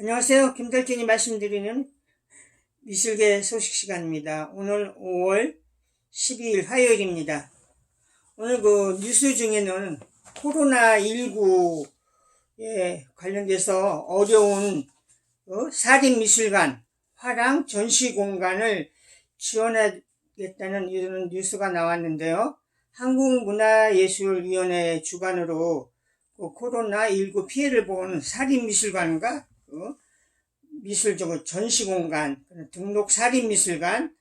안녕하세요. 김달진이 말씀드리는 미술계 소식 시간입니다. 오늘 5월 12일 화요일입니다. 오늘 그 뉴스 중에는 코로나19에 관련돼서 어려운 어, 사립미술관, 화랑 전시공간을 지원하겠다는 이런 뉴스가 나왔는데요. 한국문화예술위원회 주관으로 그 코로나19 피해를 본 사립미술관과 그 미술적으로 전시공간, 등록 사립미술관,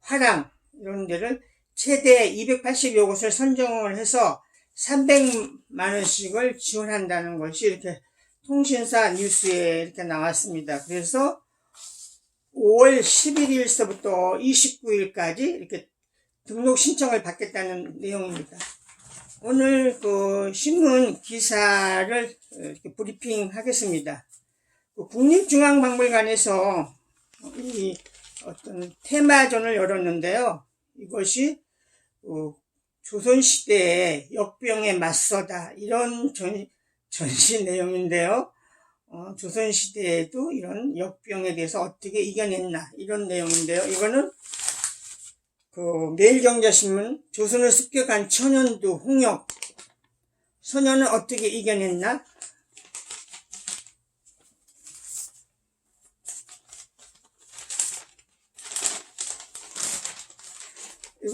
화랑 이런 데를 최대 280여 곳을 선정을 해서 300만 원씩을 지원한다는 것이 이렇게 통신사 뉴스에 이렇게 나왔습니다. 그래서 5월 11일서부터 29일까지 이렇게 등록 신청을 받겠다는 내용입니다. 오늘 그 신문 기사를 브리핑 하겠습니다. 그 국립중앙박물관에서 이 어떤 테마전을 열었는데요. 이것이 그 조선시대의 역병에 맞서다 이런 전, 전시 내용인데요. 어, 조선시대에도 이런 역병에 대해서 어떻게 이겨냈나 이런 내용인데요. 이거는 그 매일경제신문 조선을 습격한 천연두 홍역 소녀는 어떻게 이겨냈나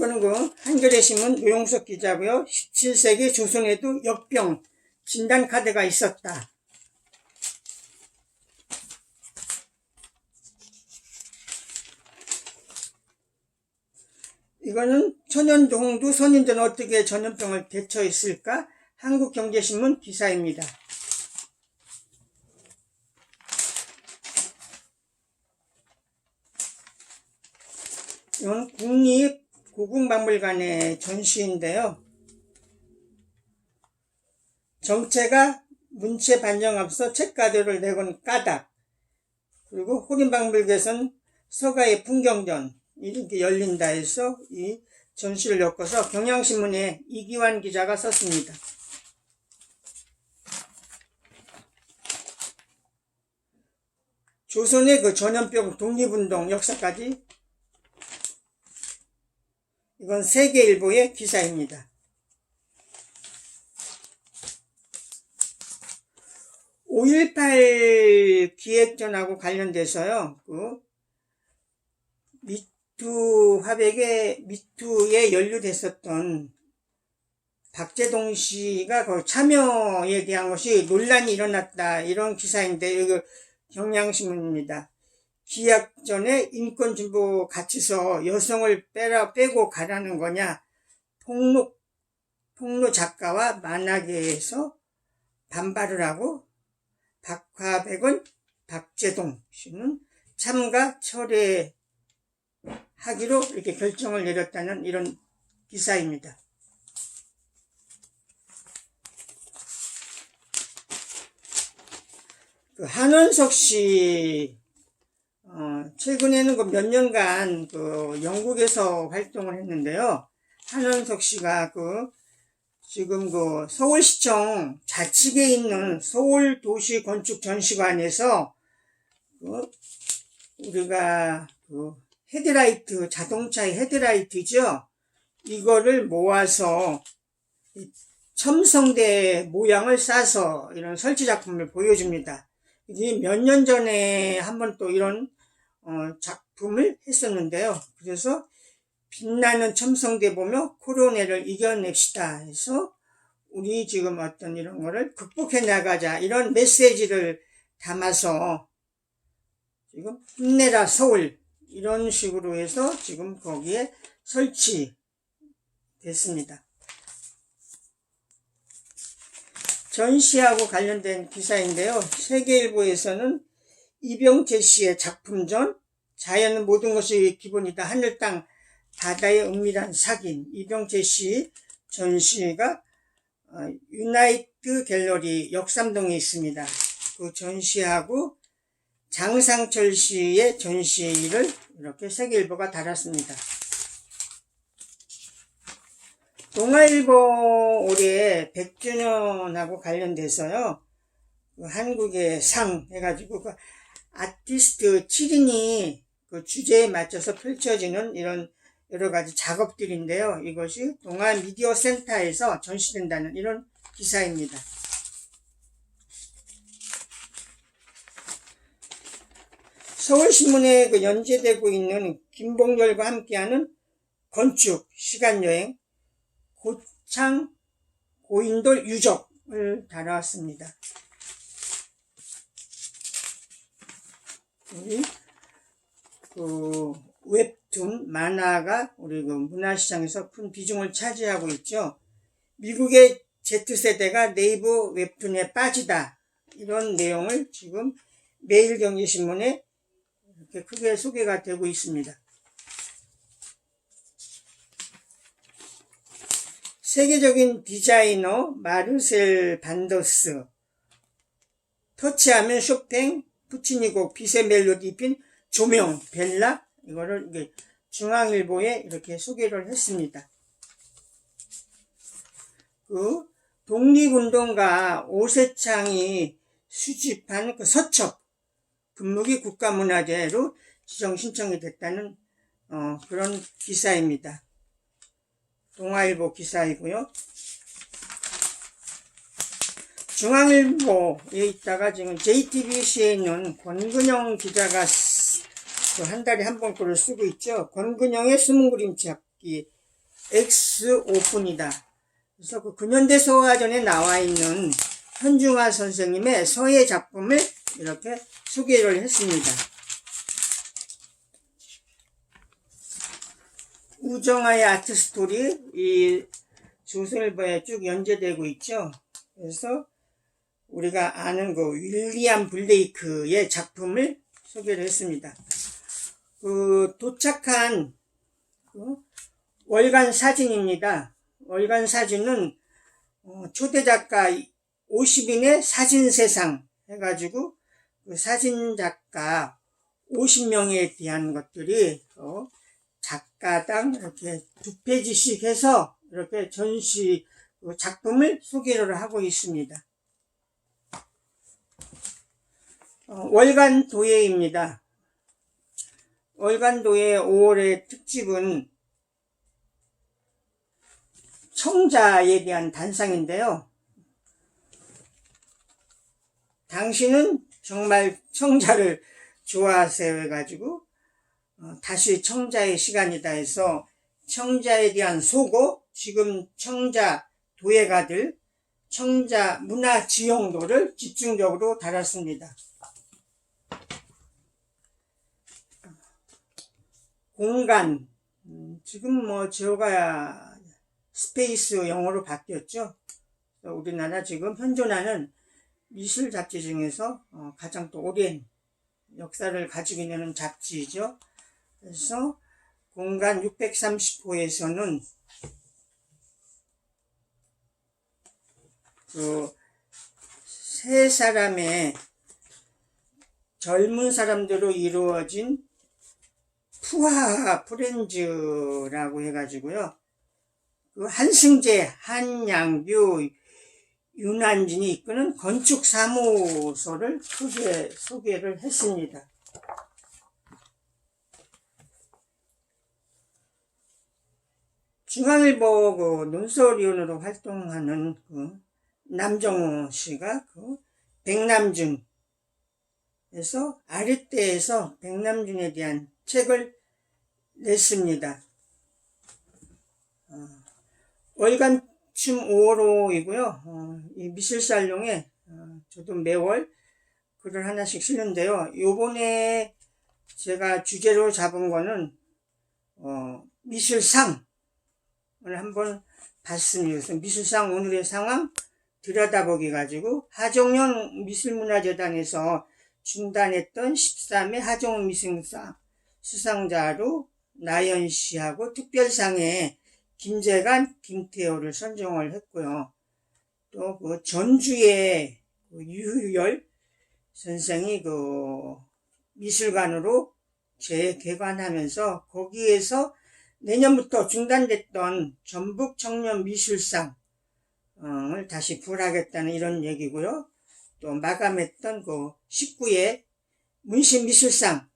이거는 그 한겨레 신문 노용석 기자고요. 17세기 조선에도 역병 진단 카드가 있었다. 이거는 천연동도 선인들은 어떻게 전염병을 대처했을까? 한국경제신문 기사입니다. 이건 국립 고궁박물관의 전시인데요. 정체가 문체 반영 앞서 책가도를 내건 까닭 그리고 호림박물관에선 서가의 풍경전 이렇게 열린다 해서 이 전시를 엮어서 경향신문에 이기환 기자가 썼습니다. 조선의 그 전염병 독립운동 역사까지 이건 세계일보의 기사입니다. 5.18 기획전하고 관련돼서요, 그, 미투 화백에, 미투에 연루됐었던 박재동 씨가 그 참여에 대한 것이 논란이 일어났다. 이런 기사인데, 이거 경향신문입니다. 기약전에 인권진보 갇혀서 여성을 빼라, 빼고 가라는 거냐. 폭로, 폭로 작가와 만화계에서 반발을 하고 박화백은 박재동 씨는 참가 철회하기로 이렇게 결정을 내렸다는 이런 기사입니다. 그 한원석 씨 어, 최근에는 그 몇 년간 그 영국에서 활동을 했는데요. 한원석 씨가 그 지금 그 서울시청 좌측에 있는 서울도시건축전시관에서 그 우리가 그 헤드라이트 자동차의 헤드라이트죠. 이거를 모아서 첨성대 모양을 싸서 이런 설치 작품을 보여줍니다. 이게 몇 년 전에 한번 또 이런 어, 작품을 했었는데요. 그래서 빛나는 첨성대 보며 코로나를 이겨냅시다 해서 우리 지금 어떤 이런 거를 극복해 나가자 이런 메시지를 담아서 지금 힘내라 서울 이런 식으로 해서 지금 거기에 설치 됐습니다. 전시하고 관련된 기사인데요. 세계일보에서는 이병재 씨의 작품전 자연은 모든 것이 기본이다. 하늘 땅 바다의 은밀한 사긴 이병재 씨 전시가 어, 유나이트 갤러리 역삼동에 있습니다. 그 전시하고 장상철 씨의 전시를 이렇게 세계일보가 달았습니다. 동아일보 올해 100주년하고 관련돼서요. 그 한국의 상 해가지고 그 아티스트 7인이 그 주제에 맞춰서 펼쳐지는 이런 여러 가지 작업들인데요. 이것이 동아 미디어 센터에서 전시된다는 이런 기사입니다. 서울신문에 그 연재되고 있는 김봉렬과 함께하는 건축 시간여행 고창 고인돌 유적을 다뤄왔습니다. 우리 그 웹툰 만화가 우리 그 문화시장에서 큰 비중을 차지하고 있죠. 미국의 Z세대가 네이버 웹툰에 빠지다 이런 내용을 지금 매일경제신문에 이렇게 크게 소개가 되고 있습니다. 세계적인 디자이너 마르셀 반더스 터치하면 쇼팽 푸치니곡 빛의 멜로디 입힌 조명 벨라 이거를 이게 중앙일보에 이렇게 소개를 했습니다. 그 독립운동가 오세창이 수집한 그 서첩 금묵이 국가문화재로 지정 신청이 됐다는 어, 그런 기사입니다. 동아일보 기사이고요. 중앙일보에 있다가 지금 JTBC에 있는 권근영 기자가 그한 달에 한 번 글을 쓰고 있죠. 권근영의 숨은 그림 찾기 X 오픈이다. 그래서 그 근현대 서화전에 나와 있는 현중화 선생님의 서예 작품을 이렇게 소개를 했습니다. 우정아의 아트 스토리 이 조선일보에 쭉 연재되고 있죠. 그래서 우리가 아는 그 윌리엄 블레이크의 작품을 소개를 했습니다. 그 도착한 그 월간 사진입니다. 월간 사진은 어, 초대 작가 50인의 사진 세상 해가지고 그 사진 작가 50명에 대한 것들이 어, 작가당 이렇게 두 페이지씩 해서 이렇게 전시 그 작품을 소개를 하고 있습니다. 어, 월간 도예입니다. 월간 도예 5월의 특집은 청자에 대한 단상인데요. 당신은 정말 청자를 좋아하세요 해가지고 어, 다시 청자의 시간이다 해서 청자에 대한 소고 지금 청자 도예가들 청자 문화 지형도를 집중적으로 다뤘습니다. 공간 음, 지금 뭐 지호가 스페이스 영어로 바뀌었죠. 우리나라 지금 현존하는 미술 잡지 중에서 어, 가장 또 오랜 역사를 가지고 있는 잡지죠. 그래서 공간 630호에서는 그 세 사람의 젊은 사람들로 이루어진 푸하 프렌즈라고 해가지고요. 그 한승재, 한양규, 윤한진이 이끄는 건축사무소를 크게 소개를 했습니다. 중앙일보 그 논설위원으로 활동하는 그 남정호 씨가 그 백남준 에서 아랫대에서 백남준에 대한 책을 냈습니다. 어, 월간 춤 5월호이고요. 어, 이 미술살롱에 어, 저도 매월 글을 하나씩 쓰는데요. 요번에 제가 주제로 잡은 거는 어, 미술상 오늘 한번 봤습니다. 그래서 미술상 오늘의 상황 들여다보기 가지고 하종영 미술문화재단에서 중단했던 13회 하종영 미술상 수상자로 나연 씨하고 특별상에 김재관, 김태호를 선정을 했고요. 또 그 전주의 그 유열 선생이 그 미술관으로 재개관하면서 거기에서 내년부터 중단됐던 전북 청년 미술상을 다시 부활하겠다는 이런 얘기고요. 또 마감했던 그 19회 문신 미술상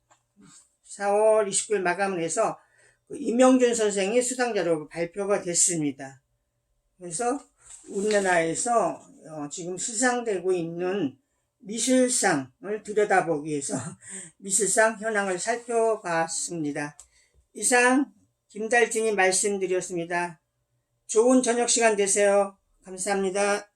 4월 29일 마감을 해서 그 임영준 선생이 수상자로 발표가 됐습니다. 그래서 우리나라에서 어, 지금 수상되고 있는 미술상을 들여다보기 위해서 미술상 현황을 살펴봤습니다. 이상 김달진이 말씀드렸습니다. 좋은 저녁 시간 되세요. 감사합니다.